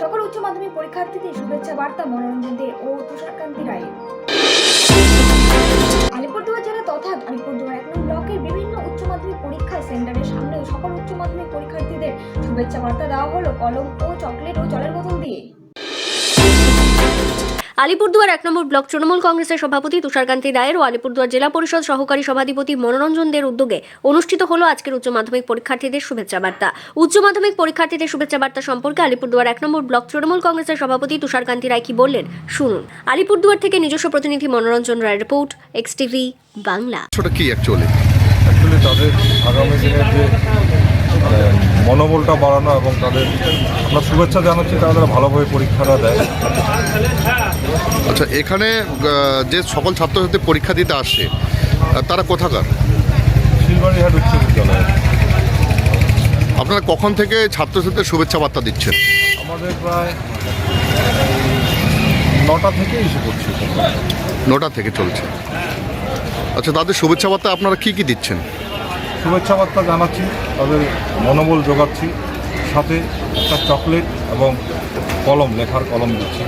সকল উচ্চ মাধ্যমিক পরীক্ষার্থীদের শুভেচ্ছা, বার্তা, মনোরঞ্জন দে ও তুষারকান্তি রায়ের আলিপুরদুয়ার জেলা তথা আলিপুরদুয়ার এক নং ব্লকের বিভিন্ন উচ্চ মাধ্যমিক পরীক্ষা সেন্টারের সামনে সকল উচ্চ মাধ্যমিক পরীক্ষার্থীদের শুভেচ্ছা, বার্তা দেওয়া হলো কলম ও চকলেট ও আলিপুরদুয়ার এক নম্বর ব্লক তৃণমূল কংগ্রেসের সভাপতি তুষারকান্তি রায়ের ও আলিপুরদুয়ার জেলা পরিষদ সহকারী সভাধিপতি মনোরঞ্জন দের উদ্যোগে অনুষ্ঠিত হলো আজকের উচ্চ মাধ্যমিক পরীক্ষার্থীদের শুভেচ্ছা বার্তা উচ্চ মাধ্যমিক পরীক্ষার্থীদের শুভেচ্ছা বার্তা সম্পর্কে আলিপুরদুয়ার এক নম্বর ব্লক তৃণমূল কংগ্রেসের সভাপতি তুষারকান্তি রায় কি বললেন শুনুন। আলিপুরদুয়ার থেকে নিজস্ব প্রতিনিধি Monoranjan Roy report X TV Bangla. কি অ্যাকচুয়ালি অ্যাকচুয়ালি তাদের আগামী দিনের যে মানে মনোবলটা বাড়ানো এবং তাদের আমরা শুভেচ্ছা জানাচ্ছি তারা যারা ভালোভাবে পরীক্ষাটা দেয়। আচ্ছা এখানে যে সকল ছাত্রছাত্রী পরীক্ষা দিতে আসে তারা কোথাকার? শিলবাড়িহাট উচ্চ বিদ্যালয়ে। আপনারা কখন থেকে ছাত্রছাত্রীদের শুভেচ্ছা বার্তা দিচ্ছেন? আমাদের প্রায় নটা থেকে এসে করছি নটা থেকে চলছে। আচ্ছা তাদের শুভেচ্ছা বার্তা আপনারা কি কি দিচ্ছেন? শুভেচ্ছা বার্তা জানাচ্ছি তাদের মনোবল যোগাচ্ছি সাথে একটা চকলেট এবং কলম লেখার কলম দিচ্ছি।